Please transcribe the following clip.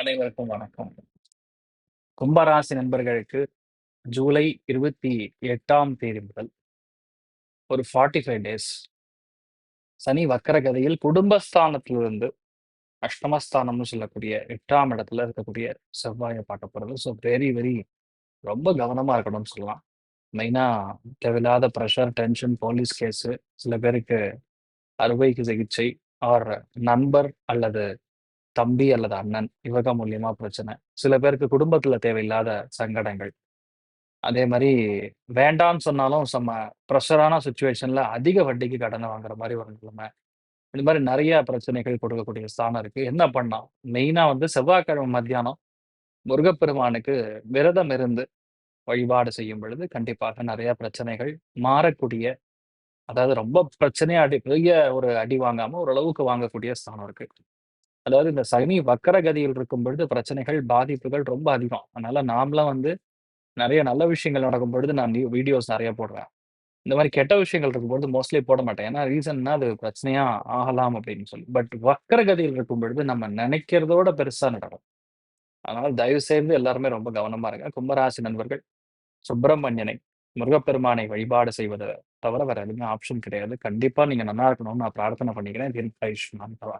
அனைவருக்கும் வணக்கம். கும்பராசி நண்பர்களுக்கு ஜூலை 28ஆம் தேதி முதல் ஒரு 45 டேஸ் சனி வக்கரகதியில் குடும்பஸ்தானத்திலிருந்து அஷ்டமஸ்தானம்னு சொல்லக்கூடிய எட்டாம் இடத்துல இருக்கக்கூடிய செவ்வாயை பார்க்க போறது. ஸோ வெரி, வெரி ரொம்ப கவனமா இருக்கணும்னு சொல்லலாம். மெயினா தேவையில்லாத ப்ரெஷர் டென்ஷன், போலீஸ் கேஸு, சில பேருக்கு அறுவைக்கு சிகிச்சை ஆர் நண்பர் அல்லது தம்பி அல்லது அண்ணன் இவங்க மூலியமா பிரச்சனை. சில பேருக்கு குடும்பத்துல தேவையில்லாத சங்கடங்கள். அதே மாதிரி வேண்டான்னு சொன்னாலும் செம்ம ப்ரெஷரான சுச்சுவேஷன்ல அதிக வட்டிக்கு கடனை வாங்குற மாதிரி ஒரு நிலைமை. இந்த மாதிரி நிறைய பிரச்சனைகள் கொடுக்கக்கூடிய ஸ்தானம் இருக்கு. என்ன பண்ணலாம்? மெயினா வந்து செவ்வாய்க்கிழமை மத்தியானம் முருகப்பெருமானுக்கு விரதம் இருந்து வழிபாடு செய்யும் பொழுது கண்டிப்பாக நிறைய பிரச்சனைகள் மாறக்கூடிய அதாவது ரொம்ப பிரச்சனையா அடி பெரிய ஒரு அடி வாங்காம ஓரளவுக்கு வாங்கக்கூடிய ஸ்தானம் இருக்கு. அதாவது இந்த சனி வக்கரகதியில் இருக்கும் பொழுது பிரச்சனைகள், பாதிப்புகள் ரொம்ப அதிகம். அதனால நாமலாம் வந்து நெறைய நல்ல விஷயங்கள் நடக்கும் பொழுது நான் நியூ வீடியோஸ் நெறைய போடுவேன். இந்த மாரி கெட்ட விஷயங்கள் இருக்கும்பொழுது மோஸ்ட்லி போட மாட்டேன். ஏன்னா ரீசன்னா அது பிரச்சனையா ஆகலாம் அப்படின்னு சொல்லி. பட் வக்கரகதியில் இருக்கும் பொழுது நம்ம நெனைக்கிறதோட பெருசா நடக்கும். அதனால தயவு செய்து எல்லாருமே ரொம்ப கவனமா இருங்க. கும்பராசி நண்பர்கள் சுப்பிரமணியனை, முருகப்பெருமானை வழிபாடு செய்வத தவிர வேற எதுவுமே ஆப்ஷன் கிடையாது. கண்டிப்பா நீங்க நல்லா இருக்கணும்னு நான் பிரார்த்தனை பண்ணிக்கிறேன். தீர்காயுஷ்மான் பவ.